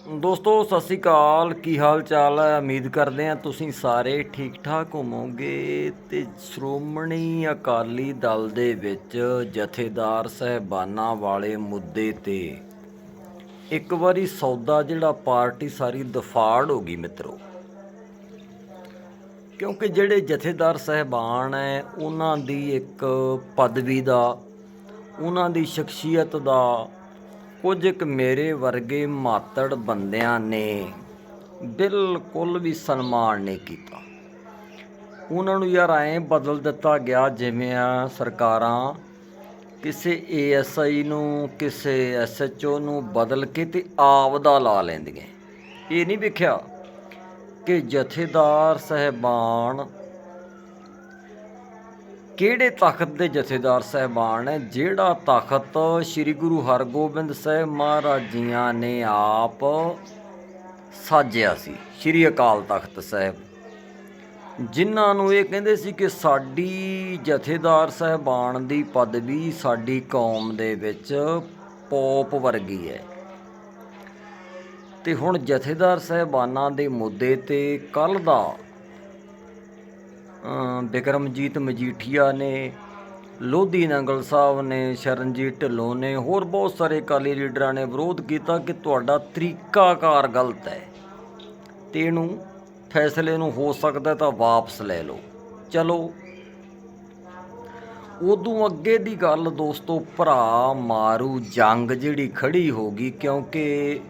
ਦੋਸਤੋ, ਸਤਿ ਸ੍ਰੀ ਅਕਾਲ। ਕੀ ਹਾਲ ਚਾਲ ਹੈ? ਉਮੀਦ ਕਰਦੇ ਹਾਂ ਤੁਸੀਂ ਸਾਰੇ ਠੀਕ ਠਾਕ ਹੋਵੋਗੇ ਤੇ ਸ਼੍ਰੋਮਣੀ ਅਕਾਲੀ ਦਲ ਦੇ ਵਿੱਚ ਜਥੇਦਾਰ ਸਹਿਬਾਨਾਂ ਵਾਲੇ ਮੁੱਦੇ ਤੇ ਇੱਕ ਵਾਰੀ ਸੌਦਾ ਜਿਹੜਾ ਪਾਰਟੀ ਸਾਰੀ ਦਫਾੜ ਹੋ ਗਈ ਮਿੱਤਰੋ। ਕਿਉਂਕਿ ਜਿਹੜੇ ਜਥੇਦਾਰ ਸਹਿਬਾਨ ਹੈ, ਉਹਨਾਂ ਦੀ ਇੱਕ ਪਦਵੀ ਦਾ, ਉਹਨਾਂ ਦੀ ਸ਼ਖਸੀਅਤ ਦਾ ਕੁਝ ਇੱਕ ਮੇਰੇ ਵਰਗੇ ਮਾਤੜ ਬੰਦਿਆਂ ਨੇ ਬਿਲਕੁਲ ਵੀ ਸਨਮਾਨ ਨਹੀਂ ਕੀਤਾ। ਉਹਨਾਂ ਨੂੰ ਯਾਰ ਐਂ ਬਦਲ ਦਿੱਤਾ ਗਿਆ ਜਿਵੇਂ ਆ ਸਰਕਾਰਾਂ ਕਿਸੇ ਏਐਸਆਈ ਨੂੰ, ਕਿਸੇ ਐਸਐਚਓ ਨੂੰ ਬਦਲ ਕੇ ਤੇ ਆਪ ਦਾ ਲਾ ਲੈਂਦੀਆਂ। ਇਹ ਨਹੀਂ ਵੇਖਿਆ ਕਿ ਜਥੇਦਾਰ ਸਹਿਬਾਨ ਕਿਹੜੇ ਤਖਤ ਦੇ ਜਥੇਦਾਰ ਸਹਿਬਾਨ ਹੈ? ਜਿਹੜਾ ਤਖਤ ਸ੍ਰੀ ਗੁਰੂ ਹਰਗੋਬਿੰਦ ਸਾਹਿਬ ਮਹਾਰਾਜ ਜੀਆਂ ਨੇ ਆਪ ਸਾਜਿਆ ਸੀ, ਸ੍ਰੀ ਅਕਾਲ ਤਖਤ ਸਾਹਿਬ। ਜਿਨ੍ਹਾਂ ਨੂੰ ਇਹ ਕਹਿੰਦੇ ਸੀ ਕਿ ਸਾਡੀ ਜਥੇਦਾਰ ਸਹਿਬਾਨ ਦੀ ਪਦਵੀ ਸਾਡੀ ਕੌਮ ਦੇ ਵਿੱਚ ਪੋਪ ਵਰਗੀ ਹੈ। ਤੇ ਹੁਣ ਜਥੇਦਾਰ ਸਹਿਬਾਨਾਂ ਦੇ ਮੁੱਦੇ ਤੇ ਕੱਲ ਦਾ ਬਿਕਰਮਜੀਤ ਮਜੀਠੀਆ ਨੇ, ਲੋਧੀ ਨੰਗਲ ਸਾਹਿਬ ਨੇ, ਸ਼ਰਨਜੀਤ ਢਿੱਲੋਂ ਨੇ, ਹੋਰ ਬਹੁਤ ਸਾਰੇ ਅਕਾਲੀ ਲੀਡਰਾਂ ਨੇ ਵਿਰੋਧ ਕੀਤਾ ਕਿ ਤੁਹਾਡਾ ਤਰੀਕਾਕਾਰ ਗਲਤ ਹੈ। ਤੇ ਇਹਨੂੰ ਫੈਸਲੇ ਨੂੰ ਹੋ ਸਕਦਾ ਤਾਂ ਵਾਪਸ ਲੈ ਲਓ। ਚਲੋ। ਉਦੋਂ ਅੱਗੇ ਦੀ ਗੱਲ ਦੋਸਤੋ, ਭਰਾ ਮਾਰੂ ਜੰਗ ਜਿਹੜੀ ਖੜੀ ਹੋ ਗਈ ਕਿਉਂਕਿ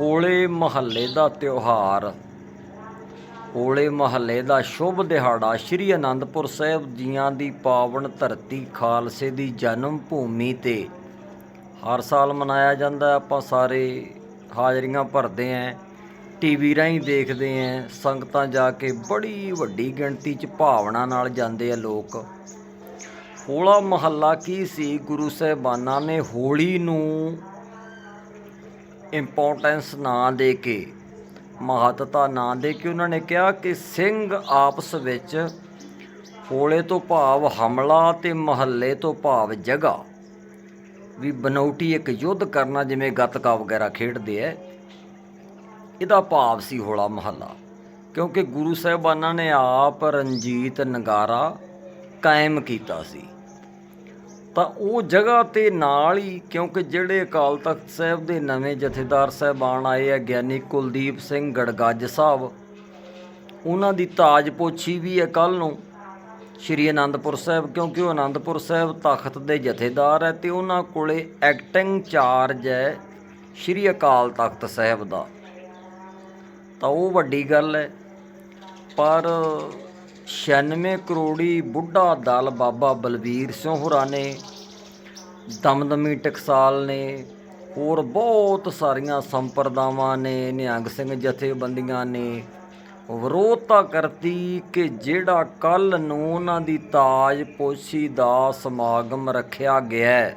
ਹੋਲੇ ਮਹੱਲੇ ਦਾ ਤਿਉਹਾਰ ਹੋਲੇ ਮਹੱਲੇ ਦਾ ਸ਼ੁਭ ਦਿਹਾੜਾ ਸ੍ਰੀ ਅਨੰਦਪੁਰ ਸਾਹਿਬ ਜੀਆਂ ਦੀ ਪਾਵਨ ਧਰਤੀ ਖਾਲਸੇ ਦੀ ਜਨਮ ਭੂਮੀ ਤੇ। ਹਰ ਸਾਲ ਮਨਾਇਆ ਜਾਂਦਾ, ਆਪਾਂ ਸਾਰੇ ਹਾਜ਼ਰੀਆਂ ਭਰਦੇ ਆਂ ਟੀਵੀ ਰਾਹੀਂ ਦੇਖਦੇ ਆਂ, ਸੰਗਤਾਂ ਜਾ ਕੇ ਬੜੀ ਵੱਡੀ ਗਿਣਤੀ 'ਚ ਭਾਵਨਾ ਨਾਲ ਜਾਂਦੇ ਆ ਲੋਕ। ਹੋਲਾ ਮਹੱਲਾ ਕੀ ਸੀ? ਗੁਰੂ ਸਾਹਿਬਾਨਾਂ ਨੇ ਹੋਲੀ ਨੂੰ ਇੰਪੋਰਟੈਂਸ ਨਾ ਦੇ ਕੇ ਮਹੱਤਤਾ ਨਾ ਦੇ ਕੇ ਉਹਨਾਂ ਨੇ ਕਿਹਾ ਕਿ ਸਿੰਘ ਆਪਸ ਵਿੱਚ ਹੋਲੇ ਤੋਂ ਭਾਵ ਹਮਲਾ ਤੇ ਮਹੱਲੇ ਤੋਂ ਭਾਵ ਜਗ੍ਹਾ ਵੀ ਬਨੌਟੀ ਇੱਕ ਯੁੱਧ ਕਰਨਾ ਜਿਵੇਂ ਗੱਤਕਾ ਵਗੈਰਾ ਖੇਡਦੇ ਐ, ਇਹਦਾ ਭਾਵ ਸੀ ਹੋਲਾ ਮਹੱਲਾ। ਕਿਉਂਕਿ ਗੁਰੂ ਸਾਹਿਬਾਨਾਂ ਨੇ ਆਪ ਰਣਜੀਤ ਨਗਾਰਾ ਕਾਇਮ ਕੀਤਾ ਸੀ। ਤਾਂ ਉਹ ਜਗ੍ਹਾ ਤੇ ਨਾਲ ਹੀ, ਕਿਉਂਕਿ ਜਿਹੜੇ ਅਕਾਲ ਤਖਤ ਸਾਹਿਬ ਦੇ ਨਵੇਂ ਜਥੇਦਾਰ ਸਾਹਿਬਾਨ ਆਏ ਆ, ਗਿਆਨੀ ਕੁਲਦੀਪ ਸਿੰਘ ਗੜਗੱਜ ਸਾਹਿਬ, ਉਹਨਾਂ ਦੀ ਤਾਜਪੋਛੀ ਵੀ ਹੈ ਕੱਲ ਨੂੰ। ਸ਼੍ਰੀ ਅਨੰਦਪੁਰ ਸਾਹਿਬ, ਕਿਉਂਕਿ ਉਹ ਅਨੰਦਪੁਰ ਸਾਹਿਬ ਤਖਤ ਦੇ ਜਥੇਦਾਰ ਹੈ ਤੇ ਉਹਨਾਂ ਕੋਲੇ ਐਕਟਿੰਗ ਚਾਰਜ ਹੈ ਸ਼੍ਰੀ ਅਕਾਲ ਤਖਤ ਸਾਹਿਬ ਦਾ। ਤਾਂ ਉਹ ਵੱਡੀ ਗੱਲ ਹੈ, ਪਰ 96 ਕਰੋੜੀ ਬੁੱਢਾ ਦਲ ਬਾਬਾ ਬਲਬੀਰ ਸਿੰਘ ਹੋਰਾਂ ਨੇ, ਦਮਦਮੀ ਟਕਸਾਲ ਨੇ, ਹੋਰ ਬਹੁਤ ਸਾਰੀਆਂ ਸੰਪਰਦਾਵਾਂ ਨੇ, ਨਿਹੰਗ ਸਿੰਘ ਜਥੇਬੰਦੀਆਂ ਨੇ ਵਿਰੋਧਤਾ ਕਰਤੀ ਕਿ ਜਿਹੜਾ ਕੱਲ ਨੂੰ ਉਹਨਾਂ ਦੀ ਤਾਜ ਪੋਸ਼ੀ ਦਾ ਸਮਾਗਮ ਰੱਖਿਆ ਗਿਆ ਹੈ।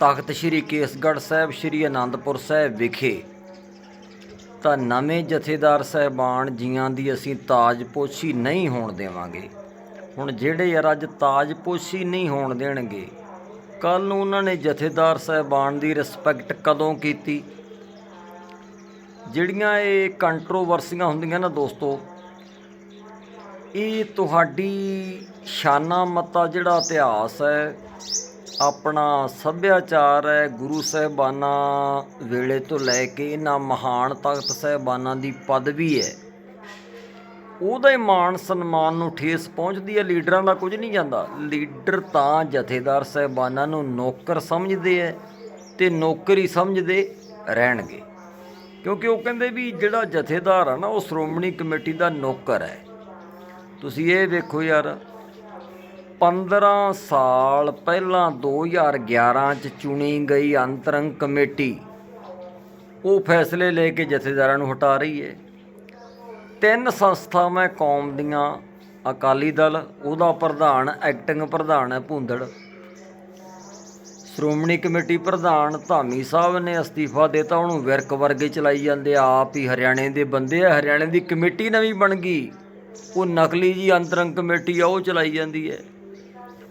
ਤਖਤ ਸ੍ਰੀ ਕੇਸਗੜ੍ਹ ਸਾਹਿਬ, ਸ੍ਰੀ ਅਨੰਦਪੁਰ ਸਾਹਿਬ ਵਿਖੇ ਤਾਂ ਨਵੇਂ ਜਥੇਦਾਰ ਸਹਿਬਾਨ ਜੀਆਂ ਦੀ ਅਸੀਂ ਤਾਜਪੋਸ਼ੀ ਨਹੀਂ ਹੋਣ ਦੇਵਾਂਗੇ। ਹੁਣ ਜਿਹੜੇ ਯਾਰ ਅੱਜ ਤਾਜਪੋਸ਼ੀ ਨਹੀਂ ਹੋਣ ਦੇਣਗੇ ਕੱਲ ਨੂੰ ਉਹਨਾਂ ਨੇ ਜਥੇਦਾਰ ਸਹਿਬਾਨ ਦੀ ਰਿਸਪੈਕਟ ਕਦੋਂ ਕੀਤੀ? ਜਿਹੜੀਆਂ ਇਹ ਕੰਟਰੋਵਰਸੀਆਂ ਹੁੰਦੀਆਂ ਨਾ ਦੋਸਤੋ, ਇਹ ਤੁਹਾਡੀ ਸ਼ਾਨਾ ਮਤਾ ਜਿਹੜਾ ਇਤਿਹਾਸ ਹੈ ਆਪਣਾ ਸੱਭਿਆਚਾਰ ਹੈ, ਗੁਰੂ ਸਾਹਿਬਾਨਾਂ ਵੇਲੇ ਤੋਂ ਲੈ ਕੇ ਇਹਨਾਂ ਮਹਾਨ ਤਖਤ ਸਾਹਿਬਾਨਾਂ ਦੀ ਪਦਵੀ ਹੈ। ਉਹਦਾ ਹੀ ਮਾਣ ਸਨਮਾਨ ਨੂੰ ਠੇਸ ਪਹੁੰਚਦੀ ਹੈ, ਲੀਡਰਾਂ ਦਾ ਕੁਝ ਨਹੀਂ ਜਾਂਦਾ। ਲੀਡਰ ਤਾਂ ਜਥੇਦਾਰ ਸਾਹਿਬਾਨਾਂ ਨੂੰ ਨੌਕਰ ਸਮਝਦੇ ਐ ਤੇ ਨੌਕਰੀ ਸਮਝਦੇ ਰਹਿਣਗੇ। ਕਿਉਂਕਿ ਉਹ ਕਹਿੰਦੇ ਵੀ ਜਿਹੜਾ ਜਥੇਦਾਰ ਆ ਨਾ, ਉਹ ਸ਼੍ਰੋਮਣੀ ਕਮੇਟੀ ਦਾ ਨੌਕਰ ਹੈ। ਤੁਸੀਂ ਇਹ ਵੇਖੋ ਯਾਰ 15 ਸਾਲ ਪਹਿਲਾਂ 2011 ਚ ਚੁਣੀ ਗਈ ਅੰਤਰੰਗ ਕਮੇਟੀ। ਉਹ ਫੈਸਲੇ ਲੈ ਕੇ ਜਥੇਦਾਰਾਂ ਨੂੰ ਹਟਾ ਰਹੀ ਹੈ ਤਿੰਨ ਸੰਸਥਾਵਾਂ ਕੌਮ ਦੀਆਂ, ਅਕਾਲੀ ਦਲ, ਉਹਦਾ ਪ੍ਰਧਾਨ, ਐਕਟਿੰਗ ਪ੍ਰਧਾਨ ਹੈ ਭੁੰਦੜ। ਸ਼੍ਰੋਮਣੀ ਕਮੇਟੀ ਪ੍ਰਧਾਨ ਧਾਮੀ ਸਾਹਿਬ ਨੇ ਅਸਤੀਫਾ ਦਿੱਤਾ, ਉਹਨੂੰ ਵਿਰਕ ਵਰਗੇ ਚਲਾਈ ਜਾਂਦੇ ਆਪ ਹੀ ਹਰਿਆਣੇ ਦੇ ਬੰਦੇ ਆ, ਹਰਿਆਣੇ ਦੀ ਕਮੇਟੀ ਨਵੀਂ ਬਣ ਗਈ। ਉਹ ਨਕਲੀ ਜੀ ਅੰਤਰੰਗ ਕਮੇਟੀ ਆ, ਉਹ ਚਲਾਈ ਜਾਂਦੀ ਹੈ।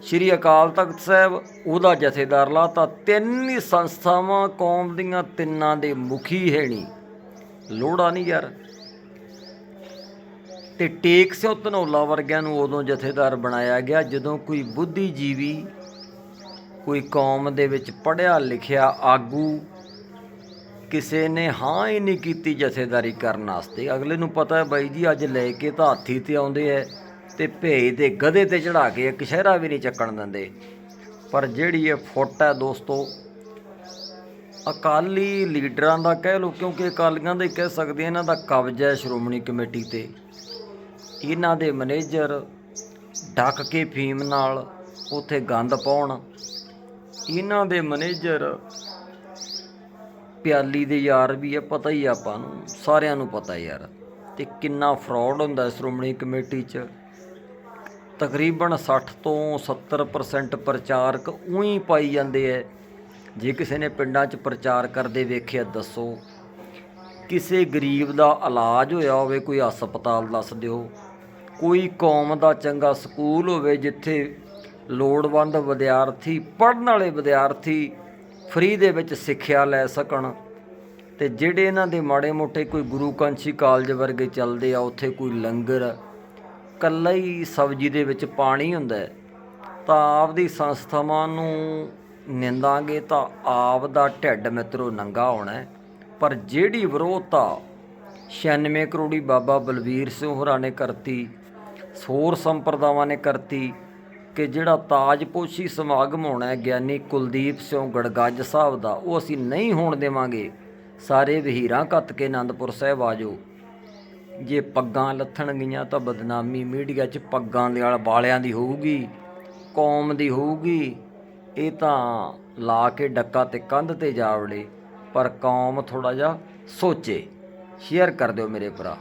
ਸ਼੍ਰੀ ਅਕਾਲ ਤਖਤ ਸਾਹਿਬ, ਉਹਦਾ ਜਥੇਦਾਰ ਲਾਤਾ। ਤਿੰਨ ਹੀ ਸੰਸਥਾਵਾਂ ਕੌਮ ਦੀਆਂ ਤਿੰਨਾਂ ਦੇ ਮੁਖੀ ਹੈ ਨਹੀਂ ਲੋੜਾ ਨਹੀਂ ਯਾਰ। ਤੇ ਟੇਕ ਸਿਓ ਧਨੌਲਾ ਵਰਗਿਆਂ ਨੂੰ ਉਦੋਂ ਜਥੇਦਾਰ ਬਣਾਇਆ ਗਿਆ, ਜਦੋਂ ਕੋਈ ਬੁੱਧੀਜੀਵੀ ਕੋਈ ਕੌਮ ਦੇ ਵਿੱਚ ਪੜ੍ਹਿਆ, ਲਿਖਿਆ, ਆਗੂ ਕਿਸੇ ਨੇ ਹਾਂ ਹੀ ਨਹੀਂ ਕੀਤੀ ਜਥੇਦਾਰੀ ਕਰਨ ਵਾਸਤੇ। ਅਗਲੇ ਨੂੰ ਪਤਾ ਹੈ ਬਾਈ ਜੀ, ਅੱਜ ਲੈ ਕੇ ਤਾਂ ਹਾਥੀ ਤੇ ਆਉਂਦੇ ਐ। ਤੇ ਭੇਜ ਦੇ ਗਧੇ ਤੇ ਚੜਾ ਕੇ ਇੱਕ ਸ਼ਹਿਰਾ ਵੀ ਨਹੀਂ ਚੱਕਣ ਦਿੰਦੇ। ਪਰ ਜਿਹੜੀ ਇਹ ਫੁੱਟ ਹੈ ਦੋਸਤੋ, ਅਕਾਲੀ ਲੀਡਰਾਂ ਦਾ ਕਹਿ ਲਓ, ਕਿਉਂਕਿ ਅਕਾਲੀਆਂ ਦੇ ਕਹਿ ਸਕਦੇ ਇਹਨਾਂ ਦਾ ਕਬਜ਼ਾ ਹੈ ਸ਼੍ਰੋਮਣੀ ਕਮੇਟੀ ਤੇ। ਇਹਨਾਂ ਦੇ ਮੈਨੇਜਰ ਡੱਕ ਕੇ ਫੀਮ ਨਾਲ ਉੱਥੇ ਗੰਦ ਪਾਉਣ। ਇਹਨਾਂ ਦੇ ਮੈਨੇਜਰ ਪਿਆਲੀ ਦੇ ਯਾਰ ਵੀ ਹੈ ਪਤਾ ਹੀ ਆਪਾਂ ਨੂੰ, ਸਾਰਿਆਂ ਨੂੰ ਪਤਾ ਯਾਰ, ਤੇ ਕਿੰਨਾ ਫਰਾਡ ਹੁੰਦਾ ਸ਼੍ਰੋਮਣੀ ਕਮੇਟੀ 'ਚ। ਤਕਰੀਬਨ 60 ਤੋਂ 70% ਪ੍ਰਚਾਰਕ ਉਹੀ ਪਾਈ ਜਾਂਦੇ ਐ। ਜੇ ਕਿਸੇ ਨੇ ਪਿੰਡਾਂ 'ਚ ਪ੍ਰਚਾਰ ਕਰਦੇ ਵੇਖਿਆ, ਦੱਸੋ। ਕਿਸੇ ਗਰੀਬ ਦਾ ਇਲਾਜ ਹੋਇਆ ਹੋਵੇ, ਕੋਈ ਹਸਪਤਾਲ ਦੱਸ ਦਿਓ। ਕੋਈ ਕੌਮ ਦਾ ਚੰਗਾ ਸਕੂਲ ਹੋਵੇ, ਜਿੱਥੇ ਲੋੜਵੰਦ ਵਿਦਿਆਰਥੀ, ਪੜ੍ਹਨ ਵਾਲੇ ਵਿਦਿਆਰਥੀ ਫ੍ਰੀ ਦੇ ਵਿੱਚ ਸਿੱਖਿਆ ਲੈ ਸਕਣ ਤੇ ਜਿਹੜੇ ਇਹਨਾਂ ਦੇ ਮਾੜੇ ਮੋਟੇ ਕੋਈ ਗੁਰੂ ਕਾਂਸ਼ੀ ਕਾਲਜ ਵਰਗੇ ਚੱਲਦੇ ਆ, ਉੱਥੇ ਕੋਈ ਲੰਗਰ ਕੱਲਾ ਹੀ ਸਬਜ਼ੀ ਦੇ ਵਿੱਚ ਪਾਣੀ ਹੁੰਦਾ ਹੈ, ਤਾਂ ਆਪਦੀ ਸੰਸਥਾਵਾਂ ਨੂੰ ਨਿੰਦਾਂਗੇ ਤਾਂ ਆਪ ਦਾ ਢਿੱਡ ਮਿੱਤਰੋ ਨੰਗਾ ਹੋਣਾ ਪਰ ਜਿਹੜੀ ਵਿਰੋਧਤਾ 96 ਕਰੋੜੀ ਬਾਬਾ ਬਲਵੀਰ ਸਿੰਘ ਹੋਰਾਂ ਨੇ ਕਰਤੀ, ਸੋਰ ਸੰਪਰਦਾਵਾਂ ਨੇ ਕਰਤੀ, ਕਿ ਜਿਹੜਾ ਤਾਜਪੋਸ਼ੀ ਸਮਾਗਮ ਹੋਣਾ ਹੈ, ਗਿਆਨੀ ਕੁਲਦੀਪ ਸਿੰਘ ਗੜਗੱਜ ਸਾਹਿਬ ਦਾ, ਉਹ ਅਸੀਂ ਨਹੀਂ ਹੋਣ ਦੇਵਾਂਗੇ। ਸਾਰੇ ਵਹੀਰਾਂ ਕੱਤ ਕੇ ਆਨੰਦਪੁਰ ਸਾਹਿਬ ਆਜੋ ਜੇ ਪੱਗਾਂ ਲੱਥਣ ਗਈਆਂ ਤਾਂ ਬਦਨਾਮੀ ਮੀਡੀਆ 'ਚ ਪੱਗਾਂ ਦੇ ਵਾਲ ਵਾਲਿਆਂ ਦੀ ਹੋਊਗੀ, ਕੌਮ ਦੀ ਹੋਊਗੀ। ਇਹ ਤਾਂ ਲਾ ਕੇ ਡੱਕਾ ਤੇ ਕੰਧ ਤੇ ਜਾ ਵੜੇ, ਪਰ ਕੌਮ ਥੋੜਾ ਜਿਹਾ ਸੋਚੇ। ਸ਼ੇਅਰ ਕਰ ਦਿਓ ਮੇਰੇ ਭਰਾ।